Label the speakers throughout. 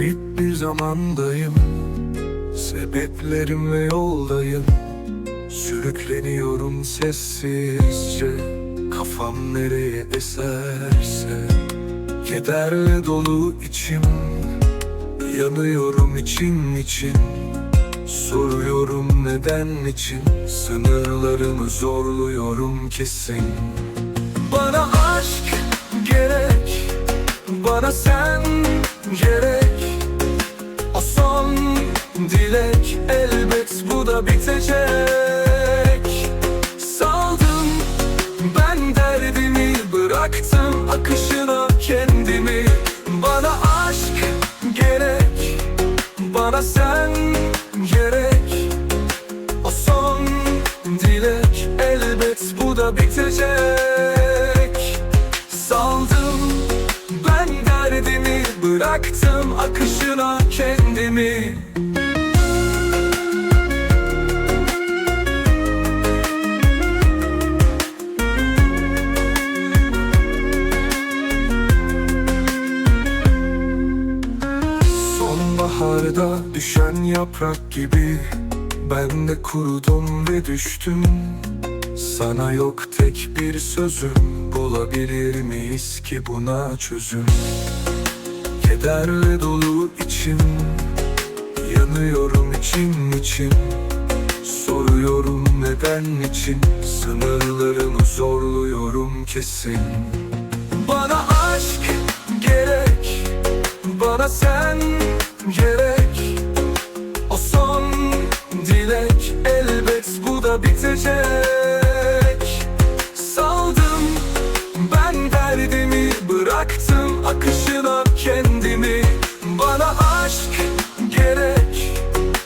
Speaker 1: bir zamandayım. Sebeplerimle yoldayım. Sürükleniyorum sessizce. Kafam nereye eserse. Kederle dolu içim. Yanıyorum için için. Soruyorum neden için. Sınırlarımı zorluyorum kesin. Bana aşk gerek. Bana sen gerek dilek Elbet bu da bitecek. Saldım ben derdimi Bıraktım. Akışına kendimi Bana aşk gerek. Bana sen gerek. O son dilek Elbet bu da bitecek. Saldım ben derdimi Bıraktım. Akışına kendimi Sonbaharda düşen yaprak gibi. Ben de kurudum ve düştüm. Sana yok tek bir sözüm. Bulabilir miyiz ki buna çözüm? Kederle dolu içim. Yanıyorum için için. Soruyorum neden için. Sınırlarımı zorluyorum kesin. Bana aşk gerek. Bana sen gerek. O son dilek elbet bu da bitecek. Saldım ben derdimi bıraktım akışına kendimi. Bana aşk gerek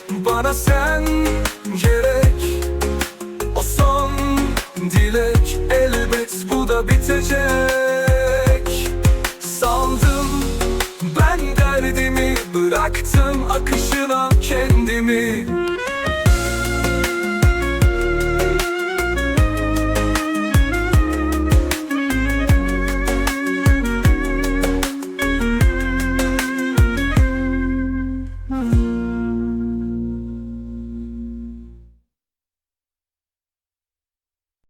Speaker 1: bana sen gerek. O son dilek elbet bu da bitecek. akışına kendimi